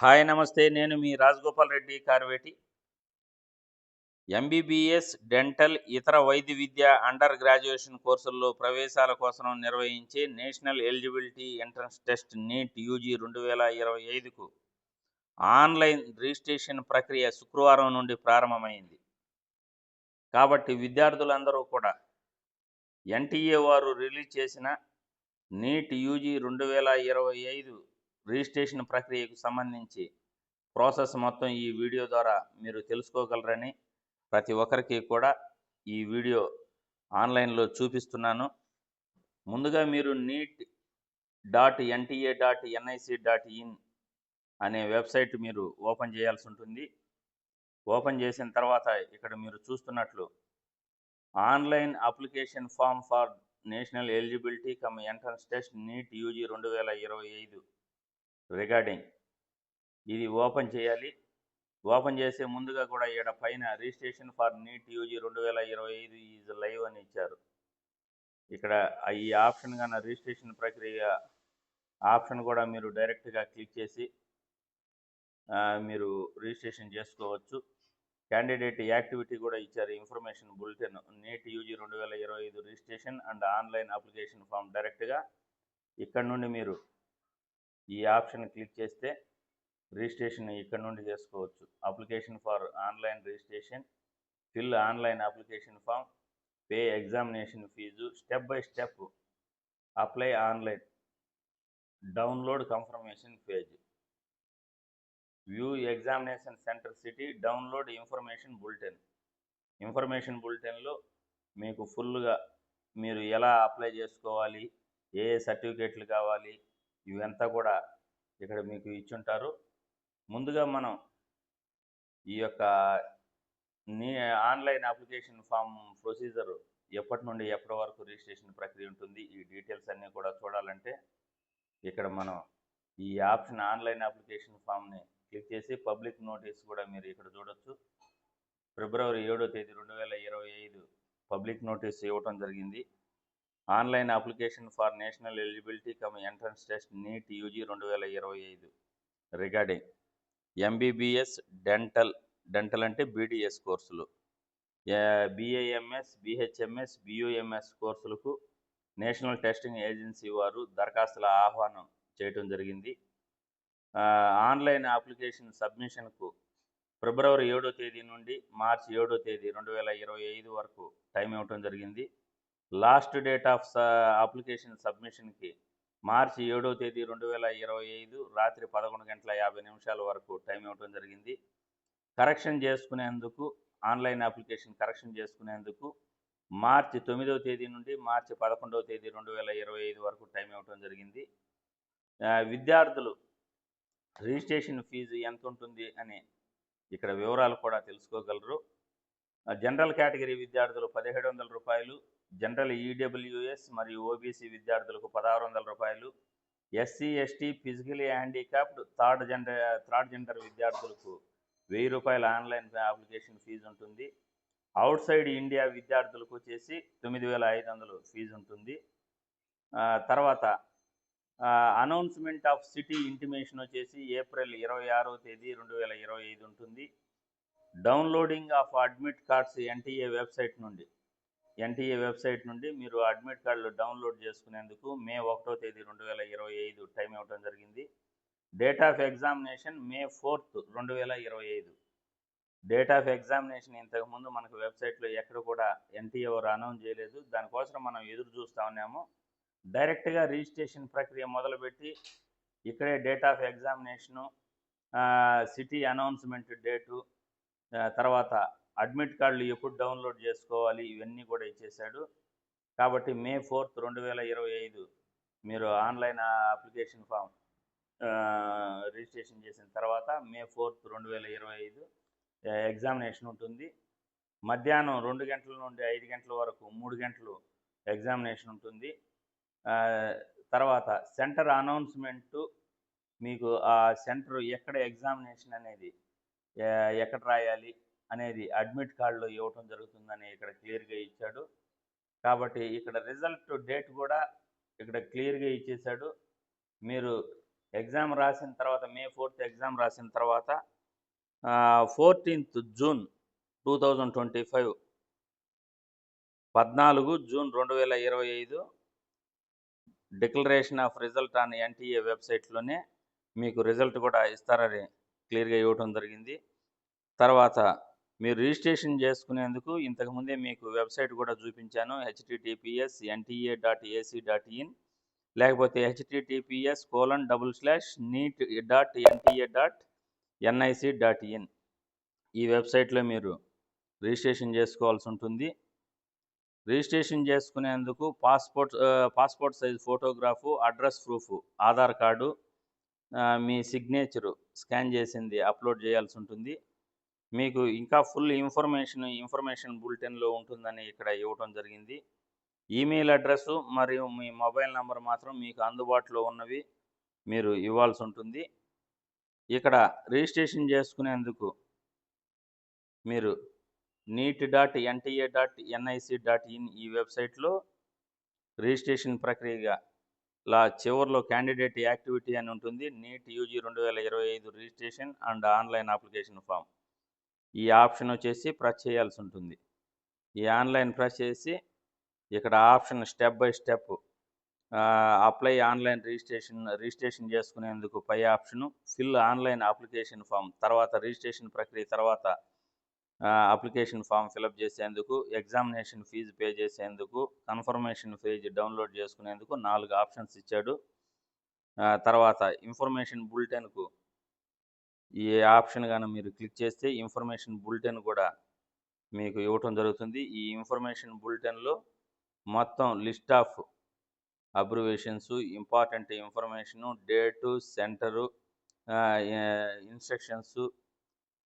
Hi నమస్తే. నేను మీ రాజగోపాల్ రెడ్డి కార్వేటి. ఎంబీబీఎస్ డెంటల్ ఇతర వైద్య విద్య అండర్ గ్రాడ్యుయేషన్ కోర్సుల్లో ప్రవేశాల కోసం నిర్వహించే national eligibility entrance test NEET UG రెండు వేల ఇరవై ఐదుకు ఆన్లైన్ రిజిస్ట్రేషన్ ప్రక్రియ శుక్రవారం నుండి ప్రారంభమైంది. కాబట్టి విద్యార్థులందరూ కూడా ఎన్టీఏ వారు రిలీజ్ చేసిన నీట్ యూజీ రెండు వేల ఇరవై ఐదు రిజిస్ట్రేషన్ ప్రక్రియకు సంబంధించి ప్రాసెస్ మొత్తం ఈ వీడియో ద్వారా మీరు తెలుసుకోగలరని ప్రతి ఒక్కరికి కూడా ఈ వీడియో ఆన్లైన్లో చూపిస్తున్నాను. ముందుగా మీరు NEET dot NTA dot NIC dot in అనే వెబ్సైట్ మీరు ఓపెన్ చేయాల్సి ఉంటుంది. ఓపెన్ చేసిన తర్వాత ఇక్కడ మీరు చూస్తున్నట్లు online application form for national eligibility cum entrance test NEET UG రెండు వేల ఇరవై ఐదు రికార్డింగ్. ఇది ఓపెన్ చేయాలి. ఓపెన్ చేసే ముందుగా కూడా ఇక్కడ పైన రిజిస్ట్రేషన్ ఫర్ నీట్ యూజీ రెండు వేల ఇరవై ఐదు ఈజ్ లైవ్ అని ఇచ్చారు. ఇక్కడ ఈ ఆప్షన్ కన్నా రిజిస్ట్రేషన్ ప్రక్రియ ఆప్షన్ కూడా మీరు డైరెక్ట్గా క్లిక్ చేసి మీరు రిజిస్ట్రేషన్ చేసుకోవచ్చు. క్యాండిడేట్ యాక్టివిటీ కూడా ఇచ్చారు. Information bulletin. నీట్ యూజీ రెండు వేల ఇరవై ఐదు registration and online application form డైరెక్ట్గా ఇక్కడ నుండి మీరు ఈ ఆప్షన్ క్లిక్ చేస్తే రిజిస్ట్రేషన్ ఇక్కడ నుండి చేసుకోవచ్చు. Application for online registration fill online application form pay examination fee step by step apply online download confirmation page view examination centre city download information bulletin. Information బులెటిన్లో మీకు ఫుల్గా మీరు ఎలా అప్లై చేసుకోవాలి ఏ ఏ సర్టిఫికేట్లు కావాలి ఇవంతా కూడా ఇక్కడ మీకు ఇచ్చుంటారు. ముందుగా మనం ఈ యొక్క నీ ఆన్లైన్ అప్లికేషన్ ఫామ్ ప్రొసీజర్ ఎప్పటి నుండి ఎప్పటి వరకు రిజిస్ట్రేషన్ ప్రక్రియ ఉంటుంది ఈ డీటెయిల్స్ అన్నీ కూడా చూడాలంటే ఇక్కడ మనం ఈ ఆప్షన్ ఆన్లైన్ అప్లికేషన్ ఫామ్ని క్లిక్ చేసి పబ్లిక్ నోటీస్ కూడా మీరు ఇక్కడ చూడొచ్చు. ఫిబ్రవరి ఏడో తేదీ రెండు వేల ఇరవై ఐదు పబ్లిక్ నోటీస్ ఇవ్వటం జరిగింది. Online application for national eligibility cum entrance test NEET UG రెండు వేల ఇరవై ఐదు. రిగార్డింగ్ ఎంబీబీఎస్ డెంటల్ డెంటల్ అంటే బీడీఎస్ కోర్సులు. బిఏఎంఎస్ బిహెచ్ఎంఎస్ బియుఎంఎస్ కోర్సులకు నేషనల్ టెస్టింగ్ ఏజెన్సీ వారు దరఖాస్తుల ఆహ్వానం చేయటం జరిగింది. ఆన్లైన్ అప్లికేషన్ సబ్మిషన్కు ఫిబ్రవరి ఏడో తేదీ నుండి మార్చి ఏడో తేదీ రెండు వేల ఇరవై ఐదు వరకు టైం ఇవ్వటం జరిగింది. లాస్ట్ డేట్ ఆఫ్ అప్లికేషన్ సబ్మిషన్కి మార్చి ఏడో తేదీ రెండు వేల ఇరవై ఐదు రాత్రి పదకొండు గంటల యాభై నిమిషాల వరకు టైం ఇవ్వటం జరిగింది. కరెక్షన్ చేసుకునేందుకు ఆన్లైన్ అప్లికేషన్ కరెక్షన్ చేసుకునేందుకు మార్చి తొమ్మిదవ తేదీ నుండి మార్చి పదకొండవ తేదీ రెండు వేల ఇరవై ఐదు వరకు టైం ఇవ్వటం జరిగింది. విద్యార్థులు రిజిస్ట్రేషన్ ఫీజు ఎంత ఉంటుంది అని ఇక్కడ వివరాలు కూడా తెలుసుకోగలరు. జనరల్ కేటగిరీ విద్యార్థులు పదిహేడు వందల రూపాయలు జనరల్ ఈడబ్ల్యూఎస్ మరియు ఓబీసీ విద్యార్థులకు పదహారు వందల రూపాయలు SC ST physically handicapped third gender third gender విద్యార్థులకు వెయ్యి రూపాయల ఆన్లైన్ అప్లికేషన్ ఫీజు ఉంటుంది. అవుట్ సైడ్ ఇండియా విద్యార్థులకు వచ్చేసి తొమ్మిది వేల ఐదు వందలు ఫీజు ఉంటుంది. తర్వాత అనౌన్స్మెంట్ ఆఫ్ సిటీ ఇంటిమేషన్ వచ్చేసి ఏప్రిల్ ఇరవై ఆరో తేదీ రెండు వేల ఇరవై ఐదు ఉంటుంది. Downloading of admit cards NTA website నుండి. ఎన్టీఏ వెబ్సైట్ నుండి మీరు అడ్మిట్ కార్డులు డౌన్లోడ్ చేసుకునేందుకు మే ఒకటో తేదీ రెండు వేల ఇరవై ఐదు టైం ఇవ్వడం జరిగింది. Date of examination May fourth రెండు వేల ఇరవై ఐదు. డేట్ ఆఫ్ ఎగ్జామినేషన్ ఇంతకుముందు మనకు వెబ్సైట్లో ఎక్కడ కూడా ఎన్టీఏ వారు అనౌన్స్ చేయలేదు. దానికోసం మనం ఎదురు చూస్తూ ఉన్నాము. డైరెక్ట్గా రిజిస్ట్రేషన్ ప్రక్రియ మొదలుపెట్టి ఇక్కడే date of examination city announcement date తర్వాత అడ్మిట్ కార్డులు ఎప్పుడు డౌన్లోడ్ చేసుకోవాలి? ఇవన్నీ కూడా ఇచ్చేశాడు. కాబట్టి మే ఫోర్త్ రెండు వేల ఇరవై ఐదు మీరు ఆన్లైన్ అప్లికేషన్ ఫామ్ రిజిస్ట్రేషన్ చేసిన తర్వాత మే ఫోర్త్ రెండు వేల ఇరవై ఐదు ఎగ్జామినేషన్ ఉంటుంది. మధ్యాహ్నం రెండు గంటల నుండి ఐదు గంటల వరకు మూడు గంటలు ఎగ్జామినేషన్ ఉంటుంది. తర్వాత సెంటర్ అనౌన్స్మెంటు మీకు ఆ సెంటర్ ఎక్కడ ఎగ్జామినేషన్ అనేది ఎక్కడ రాయాలి? అనేది అడ్మిట్ కార్డులో ఇవ్వటం జరుగుతుందని ఇక్కడ క్లియర్గా ఇచ్చాడు. కాబట్టి ఇక్కడ రిజల్ట్ డేట్ కూడా ఇక్కడ క్లియర్గా ఇచ్చేసాడు మీరు ఎగ్జామ్ రాసిన తర్వాత మే ఫోర్త్ ఎగ్జామ్ రాసిన తర్వాత fourteenth June two thousand twenty five పద్నాలుగు జూన్ రెండు వేల ఇరవై ఐదు declaration of result on NTA వెబ్సైట్లోనే మీకు రిజల్ట్ కూడా ఇస్తారని క్లియర్గా ఇవ్వటం జరిగింది. తర్వాత మీరు రిజిస్ట్రేషన్ చేసుకునేందుకు ఇంతకుముందే మీకు వెబ్సైట్ కూడా చూపించాను. HTTPS NTA dot AC dot in లేకపోతే HTTPS colon double slash NEET dot NTA dot NIC dot in ఈ వెబ్సైట్లో మీరు రిజిస్ట్రేషన్ చేసుకోవాల్సి ఉంటుంది. రిజిస్ట్రేషన్ చేసుకునేందుకు passport passport size photograph address proof Aadhaar card మీ సిగ్నేచరు స్కాన్ చేసింది అప్లోడ్ చేయాల్సి ఉంటుంది. మీకు ఇంకా ఫుల్ ఇన్ఫర్మేషన్ ఇన్ఫర్మేషన్ బులెటిన్లో ఉంటుందని ఇక్కడ ఇవ్వటం జరిగింది. ఈమెయిల్ అడ్రస్ మరియు మీ మొబైల్ నెంబర్ మాత్రం మీకు అందుబాటులో ఉన్నవి మీరు ఇవ్వాల్సి ఉంటుంది. ఇక్కడ రిజిస్ట్రేషన్ చేసుకునేందుకు మీరు NEET dot NTA dot NIC dot in ఈ వెబ్సైట్లో రిజిస్ట్రేషన్ ప్రక్రియగా లా చివరిలో క్యాండిడేట్ యాక్టివిటీ అని ఉంటుంది. నీట్ యూజీ రెండు వేల ఇరవై ఐదు registration and online application form. ఈ ఆప్షన్ వచ్చేసి ప్రెస్ చేయాల్సి ఉంటుంది ఈ ఆన్లైన్ ప్రెస్ చేసి ఇక్కడ option step by step apply online registration registration చేసుకునేందుకు పై option fill online application form తర్వాత రిజిస్ట్రేషన్ ప్రక్రియ తర్వాత అప్లికేషన్ ఫామ్ ఫిలప్ చేసేందుకు ఎగ్జామినేషన్ ఫీజు పే చేసేందుకు కన్ఫర్మేషన్ ఫీజు డౌన్లోడ్ చేసుకునేందుకు నాలుగు ఆప్షన్స్ ఇచ్చాడు. తర్వాత ఇన్ఫర్మేషన్ బులెటిన్కు ఈ ఆప్షన్ కానీ మీరు క్లిక్ చేస్తే ఇన్ఫర్మేషన్ బులెటిన్ కూడా మీకు ఇవ్వటం జరుగుతుంది. ఈ ఇన్ఫర్మేషన్ బులెటిన్లో మొత్తం list of abbreviations important information date centre instructions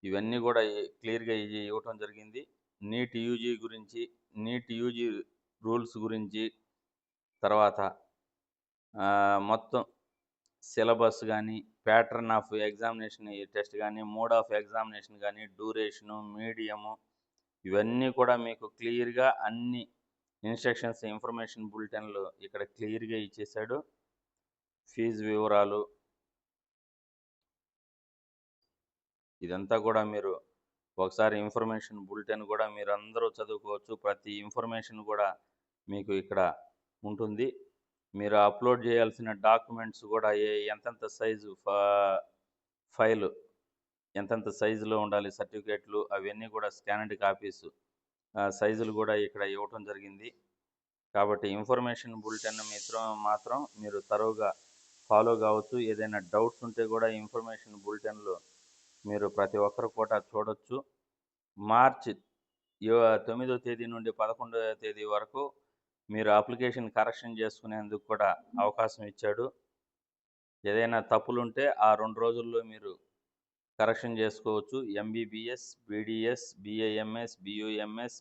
ఇవన్నీ కూడా క్లియర్గా ఇవ్వటం జరిగింది. నీట్ యూజీ గురించి నీట్ యూజీ రూల్స్ గురించి తర్వాత మొత్తం సిలబస్ కానీ ప్యాటర్న్ ఆఫ్ ఎగ్జామినేషన్ టెస్ట్ కానీ మోడ్ ఆఫ్ ఎగ్జామినేషన్ కానీ డ్యూరేషను మీడియము ఇవన్నీ కూడా మీకు క్లియర్గా అన్ని ఇన్స్ట్రక్షన్స్ ఇన్ఫర్మేషన్ బులెటిన్లు ఇక్కడ క్లియర్గా ఇచ్చేసాడు ఫీజు వివరాలు. ఇదంతా కూడా మీరు ఒకసారి ఇన్ఫర్మేషన్ బులెటిన్ కూడా మీరు అందరూ చదువుకోవచ్చు. ప్రతి ఇన్ఫర్మేషన్ కూడా మీకు ఇక్కడ ఉంటుంది. మీరు అప్లోడ్ చేయాల్సిన డాక్యుమెంట్స్ కూడా ఏ ఎంతెంత సైజు ఫైలు ఎంతెంత సైజులో ఉండాలి సర్టిఫికేట్లు అవన్నీ కూడా స్కానర్డ్ కాపీస్ సైజులు కూడా ఇక్కడ ఇవ్వటం జరిగింది. కాబట్టి ఇన్ఫర్మేషన్ బులెటిన్ మిత్రం మాత్రం మీరు తరువుగా ఫాలో కావచ్చు. ఏదైనా డౌట్స్ ఉంటే కూడా ఇన్ఫర్మేషన్ బులెటిన్లో మీరు ప్రతి ఒక్కరు కూడా చూడొచ్చు. మార్చి తొమ్మిదో తేదీ నుండి పదకొండవ తేదీ వరకు మీరు అప్లికేషన్ కరెక్షన్ చేసుకునేందుకు కూడా అవకాశం ఇచ్చాడు. ఏదైనా తప్పులుంటే ఆ రెండు రోజుల్లో మీరు కరెక్షన్ చేసుకోవచ్చు. MBBS BDS BAMS BUMS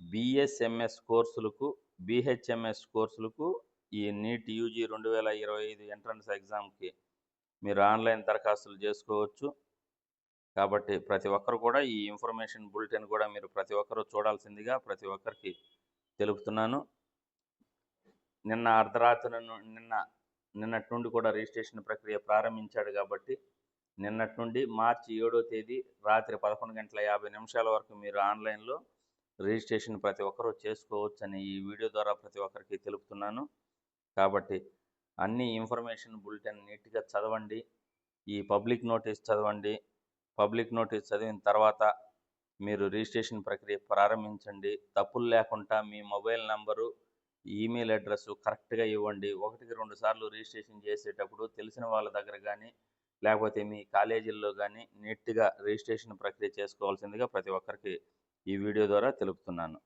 BSMS కోర్సులకు బిహెచ్ఎంఎస్ కోర్సులకు ఈ నీట్ యూజీ రెండు వేల ఇరవై ఐదు ఎంట్రన్స్ ఎగ్జామ్కి మీరు ఆన్లైన్ దరఖాస్తులు చేసుకోవచ్చు. కాబట్టి ప్రతి ఒక్కరు కూడా ఈ ఇన్ఫర్మేషన్ బులెటిన్ కూడా మీరు ప్రతి ఒక్కరూ చూడాల్సిందిగా ప్రతి ఒక్కరికి తెలుపుతున్నాను. నిన్న అర్ధరాత్రి ను- నిన్న నిన్నటి నుండి కూడా రిజిస్ట్రేషన్ ప్రక్రియ ప్రారంభించాడు కాబట్టి నిన్నటి నుండి మార్చి ఏడో తేదీ రాత్రి పదకొండు గంటల యాభై నిమిషాల వరకు మీరు ఆన్లైన్లో రిజిస్ట్రేషన్ ప్రతి ఒక్కరూ చేసుకోవచ్చని ఈ వీడియో ద్వారా ప్రతి ఒక్కరికి తెలుపుతున్నాను. కాబట్టి అన్ని ఇన్ఫర్మేషన్ బులెటిన్ నీట్గా చదవండి. ఈ పబ్లిక్ నోటీస్ చదవండి. పబ్లిక్ నోటీస్ చదివిన తర్వాత మీరు రిజిస్ట్రేషన్ ప్రక్రియ ప్రారంభించండి. తప్పులు లేకుండా మీ మొబైల్ నంబరు ఈమెయిల్ అడ్రస్ కరెక్ట్గా ఇవ్వండి. ఒకటికి రెండు సార్లు రిజిస్ట్రేషన్ చేసేటప్పుడు తెలిసిన వాళ్ళ దగ్గర కానీ లేకపోతే మీ కాలేజీల్లో కానీ నీట్గా రిజిస్ట్రేషన్ ప్రక్రియ చేసుకోవాల్సిందిగా ప్రతి ఒక్కరికి ఈ వీడియో ద్వారా తెలుపుతున్నాను.